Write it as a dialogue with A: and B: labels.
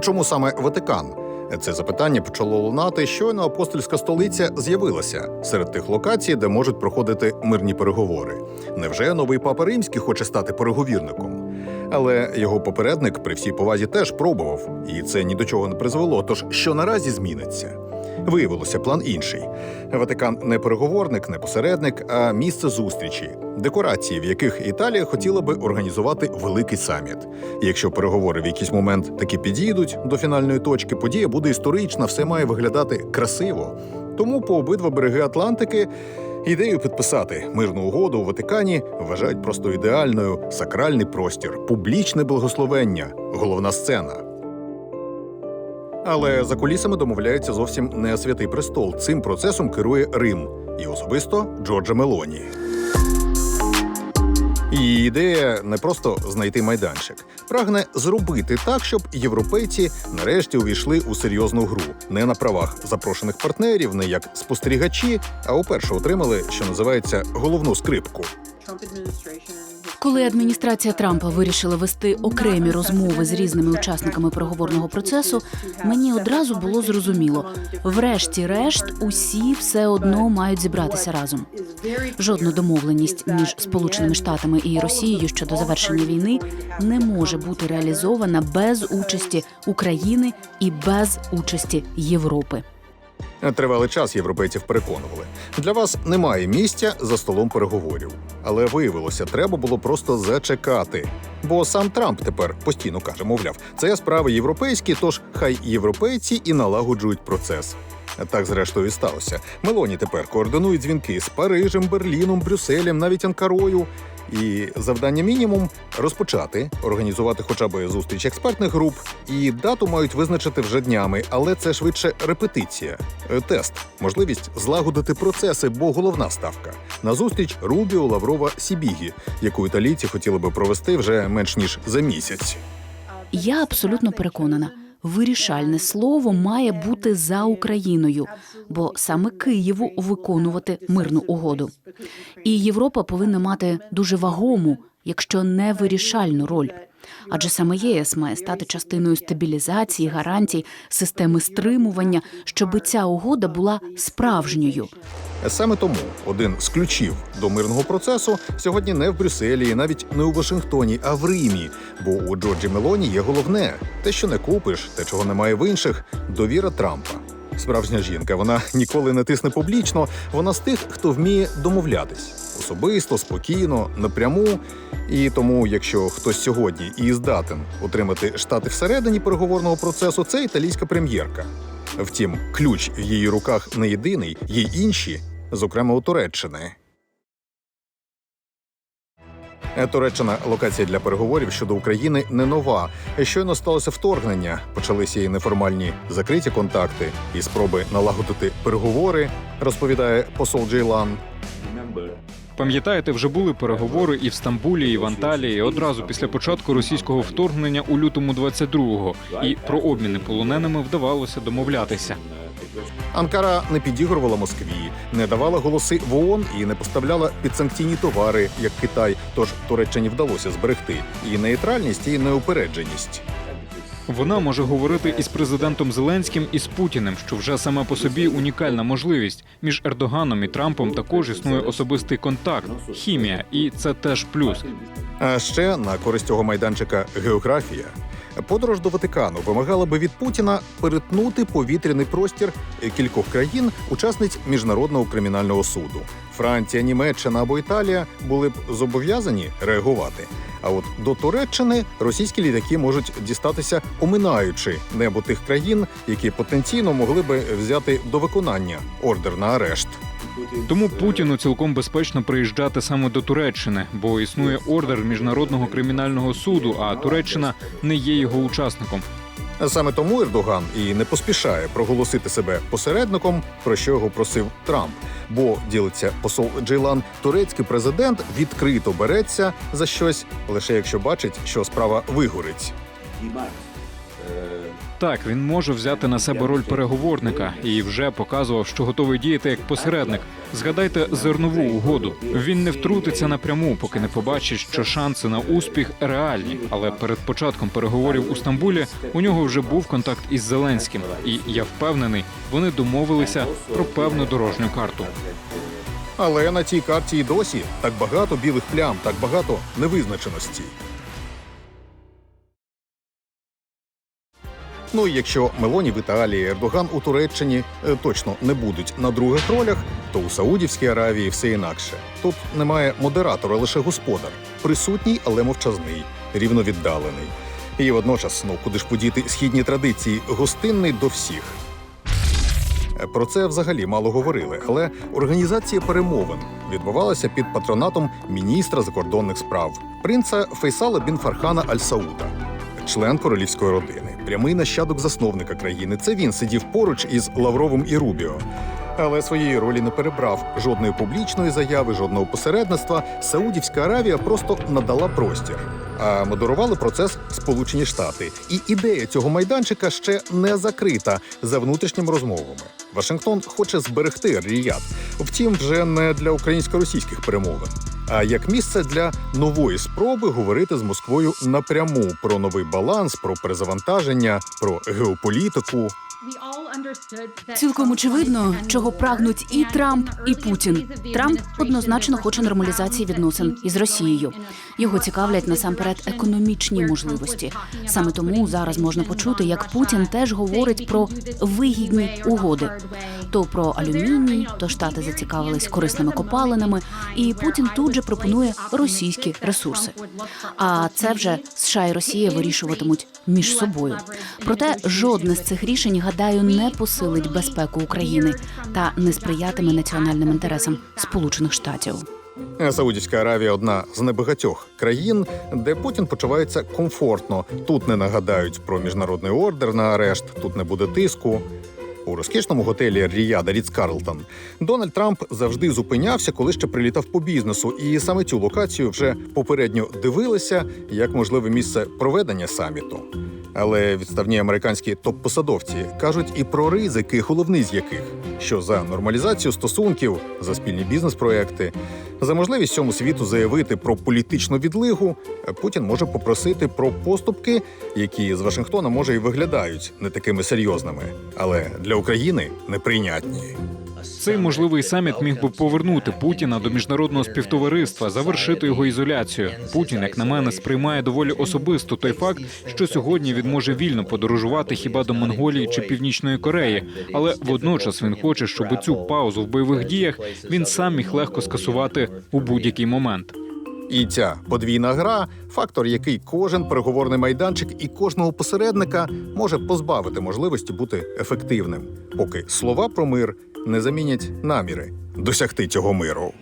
A: Чому саме Ватикан? Це запитання почало лунати, щойно апостольська столиця з'явилася серед тих локацій, де можуть проходити мирні переговори. Невже новий папа римський хоче стати переговірником? Але його попередник при всій повазі теж пробував, і це ні до чого не призвело. Тож що наразі зміниться? Виявилося, план інший. Ватикан не переговорник, не посередник, а місце зустрічі, декорації, в яких Італія хотіла би організувати великий саміт. Якщо переговори в якийсь момент таки підійдуть до фінальної точки, подія буде історична, все має виглядати красиво. Тому по обидва береги Атлантики ідею підписати мирну угоду у Ватикані вважають просто ідеальною сакральний простір, публічне благословення, головна сцена. Але за кулісами домовляється зовсім не святий престол. Цим процесом керує Рим і особисто Джорджа Мелоні. Її ідея не просто знайти майданчик, прагне зробити так, щоб європейці нарешті увійшли у серйозну гру не на правах запрошених партнерів, не як спостерігачі, а уперше отримали, що називається головну скрипку.
B: Коли адміністрація Трампа вирішила вести окремі розмови з різними учасниками переговорного процесу, мені одразу було зрозуміло: врешті-решт, усі все одно мають зібратися разом. Жодна домовленість між Сполученими Штатами і Росією щодо завершення війни не може бути реалізована без участі України і без участі Європи.
A: Тривалий час європейців переконували. Для вас немає місця за столом переговорів. Але виявилося, треба було просто зачекати. Бо сам Трамп тепер постійно каже, мовляв, це справи європейські, тож хай європейці і налагоджують процес. Так, зрештою, і сталося. Мелоні тепер координують дзвінки з Парижем, Берліном, Брюсселем, навіть Анкарою. І завдання мінімум розпочати, організувати хоча б зустріч експертних груп, і дату мають визначити вже днями, але це швидше репетиція, е, тест, можливість злагодити процеси, бо головна ставка на зустріч Рубіо, Лаврова, Сібігі, яку італійці хотіли би провести вже менш ніж за місяць.
B: Я абсолютно переконана. Вирішальне слово має бути за Україною, бо саме Києву виконувати мирну угоду. І Європа повинна мати дуже вагому, якщо не вирішальну роль. Адже саме ЄС має стати частиною стабілізації, гарантій, системи стримування, щоб ця угода була справжньою.
A: Саме тому один з ключів до мирного процесу сьогодні не в Брюсселі, навіть не у Вашингтоні, а в Римі. Бо у Джорджі Мелоні є головне те, що не купиш, те, чого немає в інших довіра Трампа. Справжня жінка, вона ніколи не тисне публічно. Вона з тих, хто вміє домовлятись особисто, спокійно, напряму. І тому, якщо хтось сьогодні і здатен утримати штати всередині переговорного процесу, це італійська прем'єрка. Втім, ключ в її руках не єдиний, є інші, зокрема у Туреччини. Туреччина локація для переговорів щодо України не нова. Щойно сталося вторгнення. Почалися і неформальні закриті контакти, і спроби налагодити переговори, розповідає посол Джейлан.
C: Пам'ятаєте, вже були переговори і в Стамбулі, і в Анталії одразу після початку російського вторгнення у лютому 22-го. І про обміни полоненими вдавалося домовлятися.
A: Анкара не підігрувала Москві, не давала голоси в ООН і не поставляла підсанкційні товари, як Китай. Тож Туреччині вдалося зберегти і нейтральність, і неупередженість.
C: Вона може говорити із президентом Зеленським і з Путіним, що вже сама по собі унікальна можливість. Між Ердоганом і Трампом також існує особистий контакт, хімія, і це теж плюс.
A: А ще на користь цього майданчика географія. Подорож до Ватикану вимагала би від Путіна перетнути повітряний простір кількох країн, учасниць міжнародного кримінального суду. Франція, Німеччина або Італія були б зобов'язані реагувати. А от до Туреччини російські літаки можуть дістатися, оминаючи небо тих країн, які потенційно могли би взяти до виконання ордер на арешт.
C: Тому Путіну цілком безпечно приїжджати саме до Туреччини, бо існує ордер міжнародного кримінального суду, а Туреччина не є його учасником.
A: Саме тому Ердоган і не поспішає проголосити себе посередником, про що його просив Трамп. Бо ділиться посол Джейлан, турецький президент відкрито береться за щось, лише якщо бачить, що справа вигорить.
C: Так, він може взяти на себе роль переговорника і вже показував, що готовий діяти як посередник. Згадайте зернову угоду. Він не втрутиться напряму, поки не побачить, що шанси на успіх реальні. Але перед початком переговорів у Стамбулі у нього вже був контакт із Зеленським, і я впевнений, вони домовилися про певну дорожню карту.
A: Але на цій карті і досі так багато білих плям, так багато невизначеності. Ну і якщо Мелоні в Італії, Ердоган у Туреччині е, точно не будуть на других ролях, то у Саудівській Аравії все інакше. Тут немає модератора, лише господар, присутній, але мовчазний, рівновіддалений. І водночас, ну куди ж подіти східні традиції, гостинний до всіх. Про це взагалі мало говорили, але організація перемовин відбувалася під патронатом міністра закордонних справ принца Фейсала бін Фархана Аль Сауда, член королівської родини, прямий нащадок засновника країни. Це він сидів поруч із Лавровим і Рубіо. Але своєї ролі не перебрав жодної публічної заяви, жодного посередництва. Саудівська Аравія просто надала простір. А модерували процес Сполучені Штати. І ідея цього майданчика ще не закрита за внутрішніми розмовами. Вашингтон хоче зберегти Ріяд, втім, вже не для українсько-російських перемовин, як місце для нової спроби говорити з Москвою напряму про новий баланс, про перезавантаження, про геополітику.
B: Цілком очевидно, чого прагнуть і Трамп, і Путін. Трамп однозначно хоче нормалізації відносин із Росією. Його цікавлять насамперед економічні можливості. Саме тому зараз можна почути, як Путін теж говорить про вигідні угоди. То про алюміній, то штати зацікавились корисними копалинами, і Путін тут же пропонує російські ресурси. А це вже США і Росія вирішуватимуть між собою. Проте жодне з цих рішень, гадаю, не посилить безпеку України та не сприятиме національним інтересам Сполучених Штатів.
A: Саудівська Аравія одна з небагатьох країн, де Путін почувається комфортно. Тут не нагадають про міжнародний ордер на арешт, тут не буде тиску. У розкішному готелі Ріяда Ріц Карлтон Дональд Трамп завжди зупинявся, коли ще прилітав по бізнесу, і саме цю локацію вже попередньо дивилися як можливе місце проведення саміту. Але відставні американські топ-посадовці кажуть і про ризики, головний з яких що за нормалізацію стосунків, за спільні бізнес-проекти, за можливість цьому світу заявити про політичну відлигу, Путін може попросити про поступки, які з Вашингтона може і виглядають не такими серйозними, але для України неприйнятні.
C: Цей можливий саміт міг би повернути Путіна до міжнародного співтовариства, завершити його ізоляцію. Путін, як на мене, сприймає доволі особисто той факт, що сьогодні він може вільно подорожувати хіба до Монголії чи Північної Кореї, але водночас він хоче, щоб цю паузу в бойових діях він сам міг легко скасувати у будь-який момент.
A: І ця подвійна гра фактор, який кожен переговорний майданчик і кожного посередника може позбавити можливості бути ефективним, поки слова про мир не замінять наміри досягти цього миру.